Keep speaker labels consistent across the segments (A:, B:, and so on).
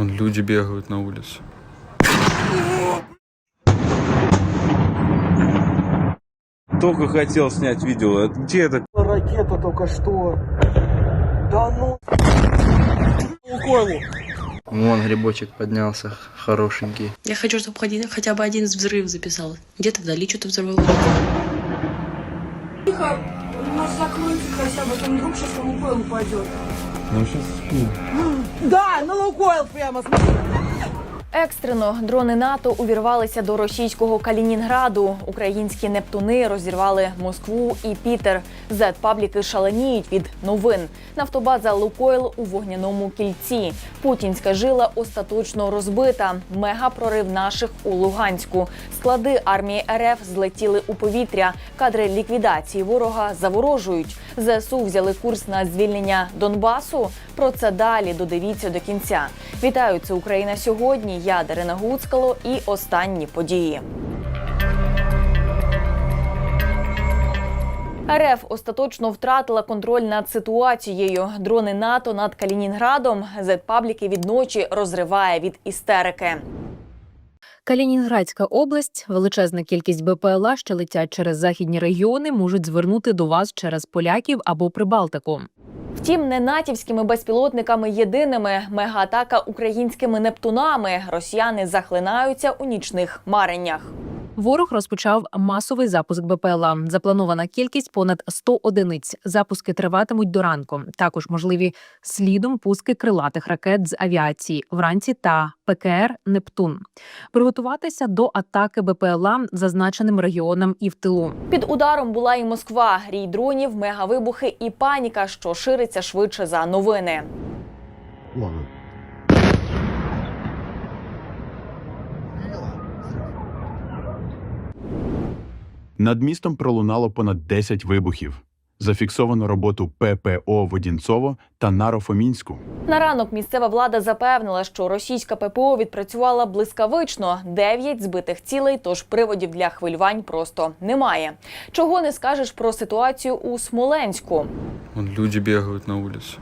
A: Вон люди бегают на улице.
B: Только хотел снять видео. Где это?
C: Ракета только что. Да ну. Лукойлу.
D: Вон грибочек поднялся, хорошенький.
E: Я хочу, чтобы хотя- хотя бы один взрыв записал. Где-то вдали что-то взорвалось.
F: Тихо, нас закройте хотя бы, там вдруг сейчас на Лукойл упадет.
B: Ну сейчас.
C: Да, на Лукойл прямо. смотри.
G: Екстрено дрони НАТО увірвалися до російського Калінінграду. Українські нептуни розірвали Москву і Пітер. Зет-пабліки шаленіють від новин. Нафтобаза Лукойл у вогняному кільці. Путінська жила остаточно розбита. Мегапрорив наших у Луганську. Склади армії РФ злетіли у повітря. Кадри ліквідації ворога заворожують. ЗСУ взяли курс на звільнення Донбасу. Про це далі додивіться до кінця. Вітаю, це Україна сьогодні. Я Дарина Гуцкало і останні події. РФ остаточно втратила контроль над ситуацією. Дрони НАТО над Калінінградом. Зет-пабліки від розриває від істерики.
H: Калінінградська область, величезна кількість БПЛА, що летять через західні регіони, можуть звернути до вас через поляків або Прибалтику.
G: Втім, не натівськими безпілотниками єдиними мегаатака українськими нептунами. Росіяни захлинаються у нічних мареннях.
H: Ворог розпочав масовий запуск БПЛА. Запланована кількість понад 100 одиниць. Запуски триватимуть до ранку. Також можливі слідом пуски крилатих ракет з авіації вранці та ПКР Нептун. Приготуватися до атаки БПЛА зазначеним регіонам і в тилу.
G: Під ударом була і Москва. Рій дронів, мегавибухи і паніка, що шириться швидше за новини.
I: Над містом пролунало понад 10 вибухів. Зафіксовано роботу ППО в Одінцово та Нарофомінську.
G: На ранок місцева влада запевнила, що російська ППО відпрацювала блискавично. Дев'ять збитих цілей, тож приводів для хвилювань просто немає. Чого не скажеш про ситуацію у Смоленську?
A: Вон люди бегают на улице.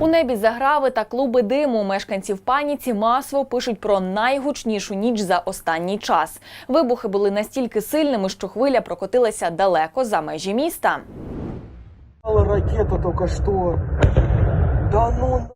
G: У небі заграви та клуби диму. Мешканці в паніці масово пишуть про найгучнішу ніч за останній час. Вибухи були настільки сильними, що хвиля прокотилася далеко за межі міста.
C: Ракета тільки що. Да ну.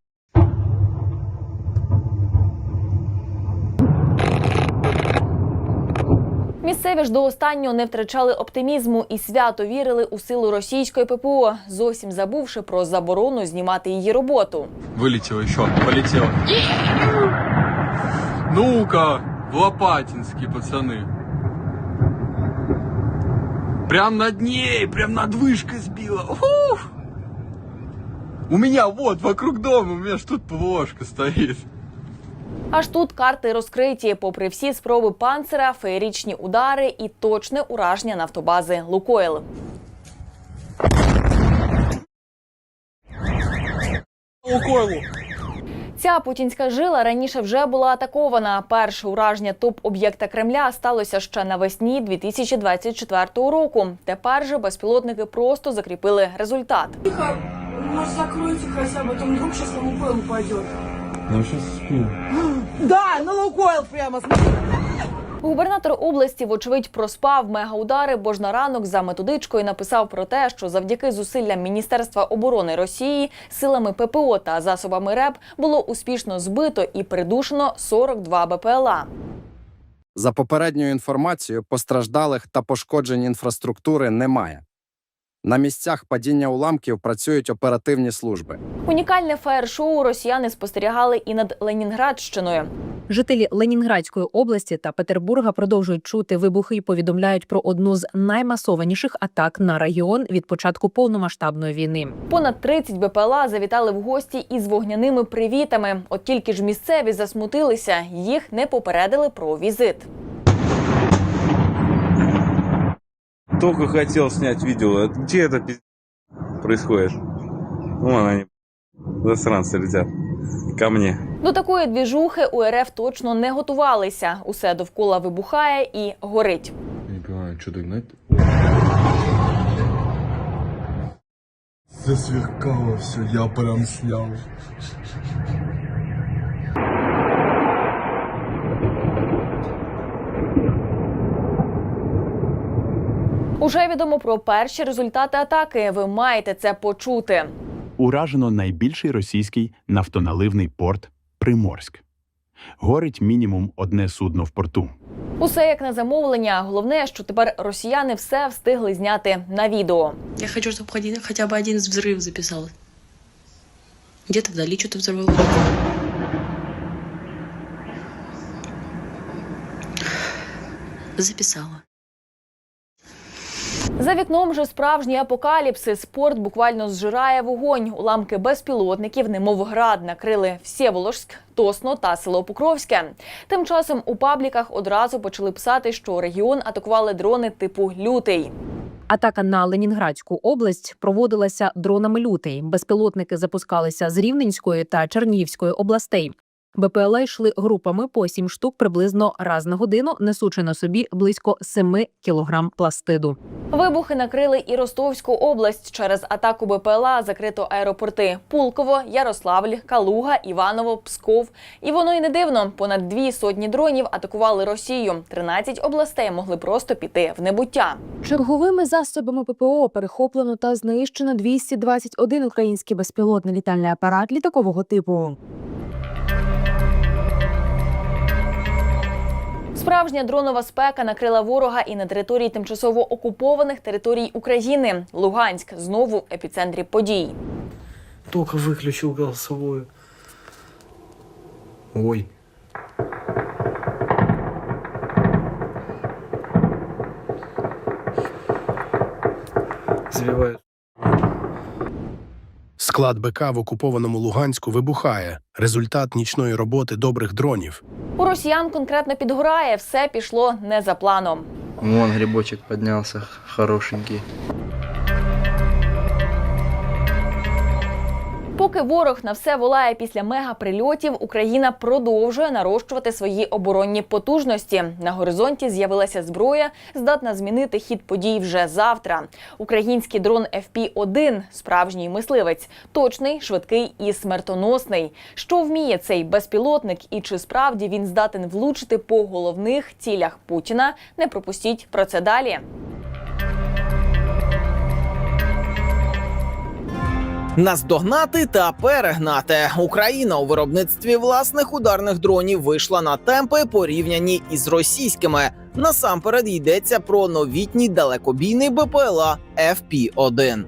G: Місцеві ж до останнього не втрачали оптимізму і свято вірили у силу російської ППО, зовсім забувши про заборону знімати її роботу.
A: Вылетело еще, полетело. Ну-ка, в Лопатинске, пацаны. Прям над ней, прям над вышкой сбила. Ух! У меня вот, вокруг дома, у меня ж тут ПВОшка стоит.
G: Аж тут карти розкриті, попри всі спроби панцера, феєрічні удари і точне ураження нафтобази Лукойл.
C: Лукойлу.
G: Ця путінська жила раніше вже була атакована. Перше ураження топ-об'єкта Кремля сталося ще навесні 2024 року. Тепер же безпілотники просто закріпили результат.
F: Тихо, нас закройте хотя бы, там вдруг сейчас на Лукойл упадет.
B: Ну сейчас спим.
C: Да, на Лукойл прямо. смотри.
G: Губернатор області, вочевидь, проспав мегаудари, бо ж на ранок за методичкою написав про те, що завдяки зусиллям Міністерства оборони Росії силами ППО та засобами РЕП було успішно збито і придушено 42 БПЛА.
J: За попередньою інформацією, постраждалих та пошкоджень інфраструктури немає. На місцях падіння уламків працюють оперативні служби.
G: Унікальне фаєр-шоу росіяни спостерігали і над Ленінградщиною.
H: Жителі Ленінградської області та Петербурга продовжують чути вибухи і повідомляють про одну з наймасованіших атак на регіон від початку повномасштабної війни.
G: Понад 30 БПЛА завітали в гості із вогняними привітами. От тільки ж місцеві засмутилися, їх не попередили про візит.
B: Только хотел снять видео. Где это происходит? Вон они. Засранцы летят. ко мне.
G: До такої двіжухи у РФ точно не готувалися. Усе довкола вибухає і горить.
A: Не понимаю, что догнать? Засверкало все, я прям снял.
G: Уже відомо про перші результати атаки. Ви маєте це почути.
I: Уражено найбільший російський нафтоналивний порт Приморськ. Горить мінімум одне судно в порту.
G: Усе як на замовлення. Головне, що тепер росіяни все встигли зняти на відео.
E: Я хочу, чтобы хотя- хотя бы один взрыв записал. Где-то вдали что-то взорвалось. Записала.
G: За вікном же справжній апокаліпсис. Спорт буквально зжирає вогонь. Уламки безпілотників, немов град, накрили Всєволожськ, Тосно та село Покровське. Тим часом у пабліках одразу почали писати, що регіон атакували дрони типу лютий.
H: Атака на Ленінградську область проводилася дронами лютий. Безпілотники запускалися з Рівненської та Чернігівської областей. БПЛА йшли групами по сім штук приблизно раз на годину, несучи на собі близько 7 кілограм пластиду.
G: Вибухи накрили і Ростовську область. Через атаку БПЛА закрито аеропорти Пулково, Ярославль, Калуга, Іваново, Псков. І воно й не дивно. Понад дві сотні дронів атакували Росію. 13 областей могли просто піти в небуття.
K: Черговими засобами ППО перехоплено та знищено 221 український безпілотний літальний апарат літакового типу.
G: Справжня дронова спека накрила ворога і на території тимчасово окупованих територій України. Луганськ знову в епіцентрі подій.
D: Только выключил голосовую. Ой. Забиваю.
L: Склад БК в окупованому Луганську вибухає. Результат нічної роботи добрих дронів.
G: У росіян конкретно підгорає, все пішло не за планом.
D: Вон грібочок піднявся, хорошенький.
G: Поки ворог на все волає після мегаприльотів, Україна продовжує нарощувати свої оборонні потужності. На горизонті з'явилася зброя, здатна змінити хід подій вже завтра. Український дрон FP-1 – справжній мисливець, точний, швидкий і смертоносний. Що вміє цей безпілотник, і чи справді він здатен влучити по головних цілях Путіна? Не пропустіть про це далі.
C: Наздогнати та перегнати. Україна у виробництві власних ударних дронів вийшла на темпи, порівняні із російськими. Насамперед йдеться про новітній далекобійний БПЛА FP-1.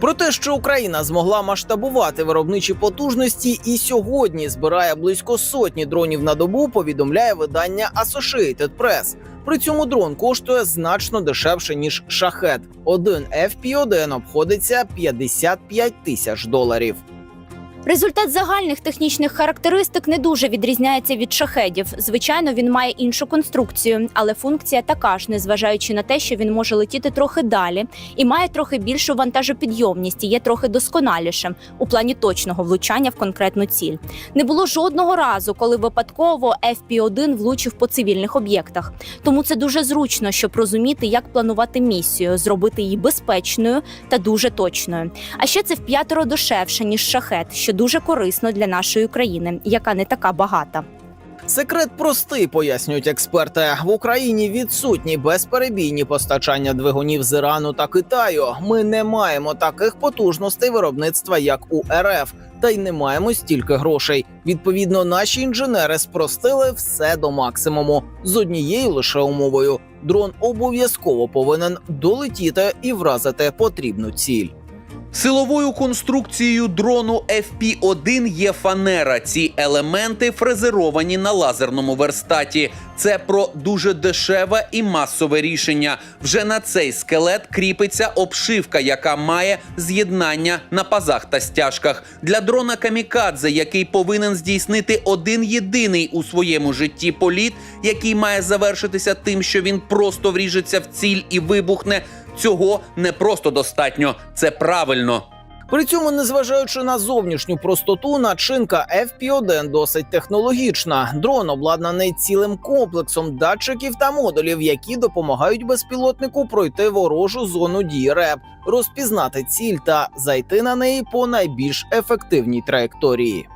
C: Про те, що Україна змогла масштабувати виробничі потужності і сьогодні збирає близько сотні дронів на добу, повідомляє видання Associated Press. При цьому дрон коштує значно дешевше ніж шахет. Один FP-1 обходиться 55 тисяч доларів.
K: Результат загальних технічних характеристик не дуже відрізняється від шахедів. Звичайно, він має іншу конструкцію, але функція така ж, незважаючи на те, що він може летіти трохи далі і має трохи більшу вантажопідйомність і є трохи досконалішим у плані точного влучання в конкретну ціль. Не було жодного разу, коли випадково FP-1 влучив по цивільних об'єктах. Тому це дуже зручно, щоб розуміти, як планувати місію, зробити її безпечною та дуже точною. А ще це в п'ятеро дешевше ніж шахет, що дуже корисно для нашої країни, яка не така багата.
C: Секрет простий, пояснюють експерти. В Україні відсутні безперебійні постачання двигунів з Ірану та Китаю. Ми не маємо таких потужностей виробництва, як у РФ, та й не маємо стільки грошей. Відповідно, наші інженери спростили все до максимуму з однією лише умовою: дрон обов'язково повинен долетіти і вразити потрібну ціль.
M: Силовою конструкцією дрону FP-1 є фанера. Ці елементи фрезеровані на лазерному верстаті. Це про дуже дешеве і масове рішення. Вже на цей скелет кріпиться обшивка, яка має з'єднання на пазах та стяжках. Для дрона камікадзе, який повинен здійснити один єдиний у своєму житті політ, який має завершитися тим, що він просто вріжеться в ціль і вибухне. Цього не просто достатньо, це правильно.
C: При цьому, незважаючи на зовнішню простоту, начинка FP1 досить технологічна. Дрон обладнаний цілим комплексом датчиків та модулів, які допомагають безпілотнику пройти ворожу зону дії РЕП, розпізнати ціль та зайти на неї по найбільш ефективній траєкторії.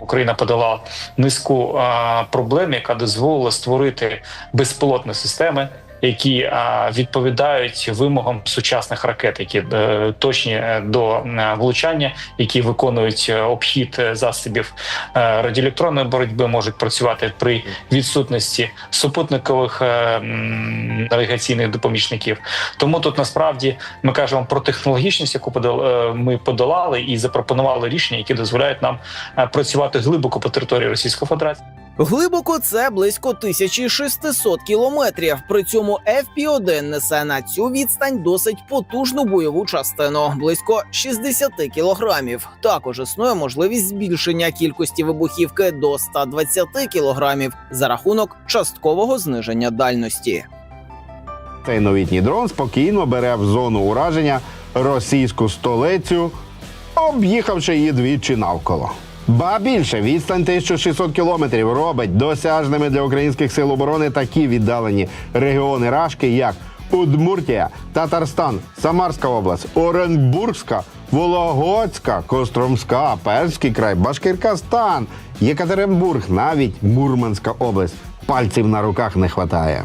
N: Україна подала низку а, проблем, яка дозволила створити безпілотні системи, які відповідають вимогам сучасних ракет, які е, точні е, до влучання, які виконують е, обхід засобів радіоелектронної боротьби, можуть працювати при відсутності супутникових навігаційних допомічників. Тому тут насправді ми кажемо про технологічність, яку ми подолали, і запропонували рішення, які дозволяють нам працювати глибоко по території Російської Федерації.
C: Глибоко це близько 1600 кілометрів. При цьому FP1 несе на цю відстань досить потужну бойову частину близько 60 кілограмів. Також існує можливість збільшення кількості вибухівки до 120 кілограмів за рахунок часткового зниження дальності.
O: Цей новітній дрон спокійно бере в зону ураження російську столицю, об'їхавши її двічі навколо. Ба більше відстань 1600 кілометрів робить досяжними для українських сил оборони такі віддалені регіони Рашки, як Удмуртія, Татарстан, Самарська область, Оренбургська, Вологодська, Костромська, Перський край, Башкиркастан, Єкатеринбург, навіть Мурманська область. Пальців на руках не хватає.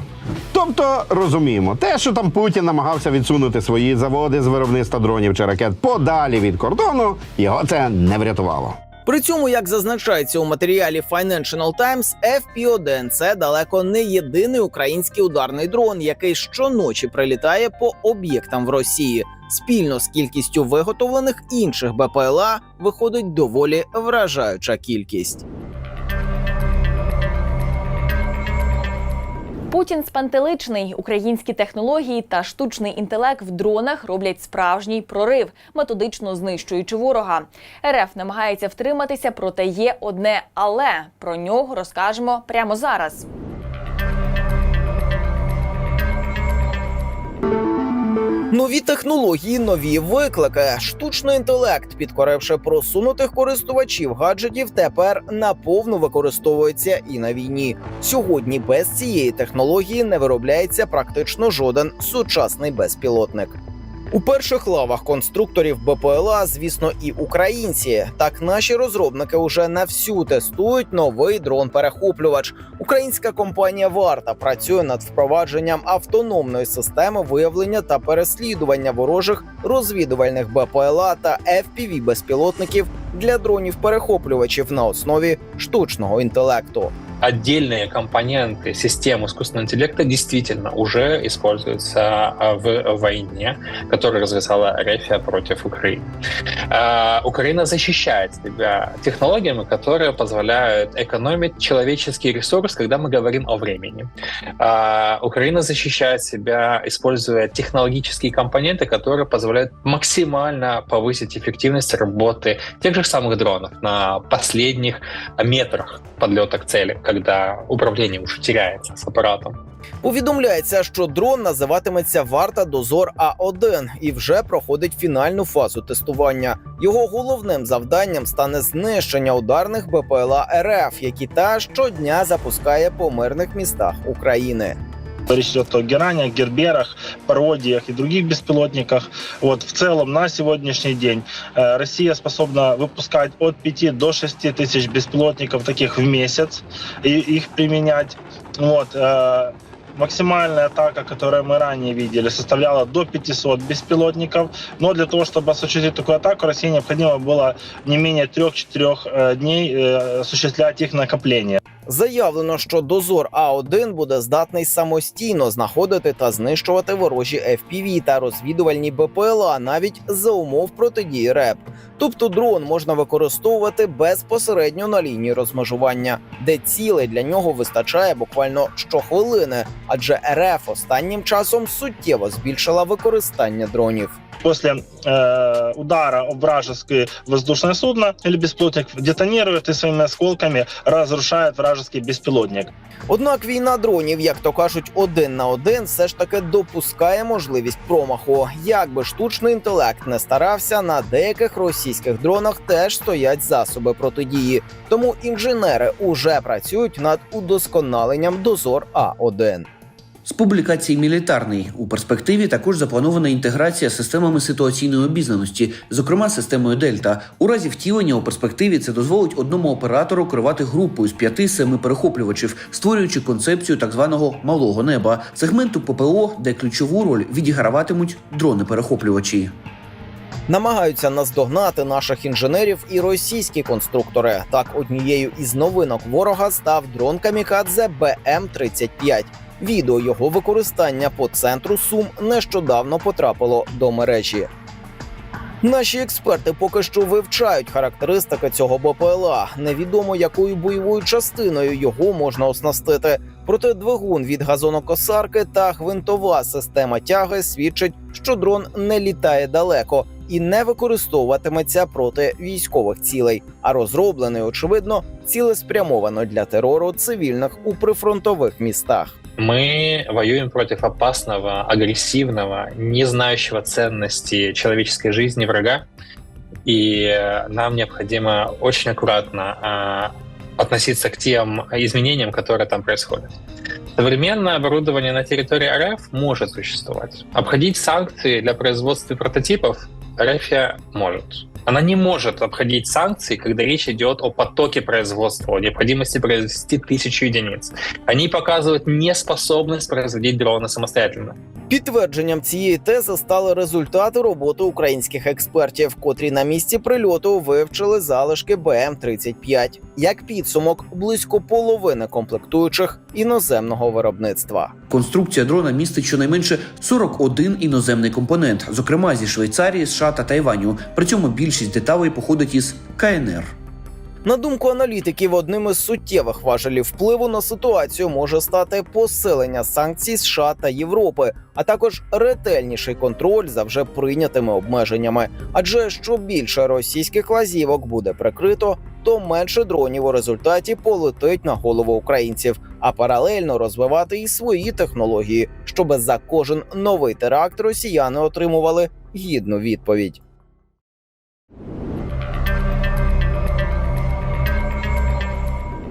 O: Тобто розуміємо, те, що там Путін намагався відсунути свої заводи з виробництва дронів чи ракет подалі від кордону, його це не врятувало.
C: При цьому, як зазначається у матеріалі Financial Times, FP-1 – це далеко не єдиний український ударний дрон, який щоночі прилітає по об'єктам в Росії. Спільно з кількістю виготовлених інших БПЛА виходить доволі вражаюча кількість.
G: Путін спантеличний. Українські технології та штучний інтелект в дронах роблять справжній прорив, методично знищуючи ворога. РФ намагається втриматися, проте є одне але про нього розкажемо прямо зараз.
C: Нові технології, нові виклики. Штучний інтелект, підкоривши просунутих користувачів гаджетів, тепер наповну використовується і на війні. Сьогодні без цієї технології не виробляється практично жоден сучасний безпілотник. У перших лавах конструкторів БПЛА, звісно, і українці. Так наші розробники уже на всю тестують новий дрон-перехоплювач. Українська компанія Варта працює над впровадженням автономної системи виявлення та переслідування ворожих розвідувальних БПЛА та fpv безпілотників для дронів-перехоплювачів на основі штучного інтелекту.
N: Отдельные компоненты системы искусственного интеллекта действительно уже используются а, в войне, которую развязала Рефия против Украины. А, Украина защищает себя технологиями, которые позволяют экономить человеческий ресурс, когда мы говорим о времени. А, Украина защищает себя, используя технологические компоненты, которые позволяют максимально повысить эффективность работы тех же самых дронов на последних метрах подлета к цели, когда управління вже теряється з апаратом.
C: Повідомляється, що дрон називатиметься Варта Дозор А1 і вже проходить фінальну фазу тестування. Його головним завданням стане знищення ударних БПЛА РФ, які та щодня запускає по мирних містах України.
P: Речь идет о геранях, герберах, пародиях и других беспилотниках. Вот в целом на сегодняшний день э, Россия способна выпускать от 5 до 6 тысяч беспилотников таких в месяц и их применять. Вот, э, Максимальная атака, которую мы ранее видели, составляла до 500 беспилотников. Но для того, чтобы осуществить такую атаку, России необходимо было не менее 3-4 дней э, осуществлять их накопление.
C: Заявлено, що дозор А1 буде здатний самостійно знаходити та знищувати ворожі FPV та розвідувальні БПЛА навіть за умов протидії РЕП. Тобто дрон можна використовувати безпосередньо на лінії розмежування, де цілей для нього вистачає буквально щохвилини, адже РФ останнім часом суттєво збільшила використання дронів.
P: После э, удара об вражеское воздушное судно или беспилотник детонирует и своими осколками разрушает вражеский беспилотник.
C: Однак війна дронів, як то кажуть, один на один, все ж таки допускає можливість промаху. Як би штучний інтелект не старався, на деяких російських дронах теж стоять засоби протидії. Тому інженери уже працюють над удосконаленням дозор А 1
M: З публікації мілітарний у перспективі також запланована інтеграція з системами ситуаційної обізнаності, зокрема системою Дельта. У разі втілення у перспективі це дозволить одному оператору керувати групою з п'яти-семи перехоплювачів, створюючи концепцію так званого малого неба, сегменту ППО, де ключову роль відіграватимуть дрони-перехоплювачі.
C: Намагаються наздогнати наших інженерів і російські конструктори. Так, однією із новинок ворога став дрон Камікадзе БМ-35. Відео його використання по центру Сум нещодавно потрапило до мережі. Наші експерти поки що вивчають характеристики цього БПЛА. Невідомо якою бойовою частиною його можна оснастити. Проте двигун від газонокосарки та гвинтова система тяги свідчить, що дрон не літає далеко і не використовуватиметься проти військових цілей, а розроблений, очевидно, цілеспрямовано для терору цивільних у прифронтових містах.
N: Мы воюем против опасного, агрессивного, не знающего ценности человеческой жизни врага. И э, нам необходимо очень аккуратно а, относиться к тем изменениям, которые там происходят. Современное оборудование на территории РФ может существовать. Обходить санкции для производства прототипов РФ может. Она не может обходить санкции, когда речь идет о потоке производства, о необходимости произвести тысячу единиц. Они показывают неспособность производить дроны самостоятельно.
C: Підтвердженням цієї тези стали результати роботи українських експертів, котрі на місці прильоту вивчили залишки БМ-35. Як підсумок, близько половини комплектуючих іноземного виробництва.
M: Конструкція дрона містить щонайменше 41 іноземний компонент, зокрема зі Швейцарії, США та Тайваню. При цьому більшість деталей походить із КНР.
C: На думку аналітиків, одним із суттєвих важелів впливу на ситуацію може стати посилення санкцій США та Європи, а також ретельніший контроль за вже прийнятими обмеженнями. Адже що більше російських лазівок буде прикрито, то менше дронів у результаті полетить на голову українців, а паралельно розвивати і свої технології, щоб за кожен новий теракт росіяни отримували гідну відповідь.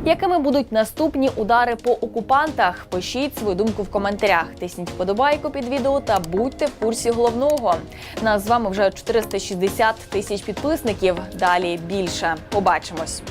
G: Якими будуть наступні удари по окупантах? Пишіть свою думку в коментарях. Тисніть вподобайку під відео та будьте в курсі головного. Нас з вами вже 460 тисяч підписників. Далі більше. Побачимось.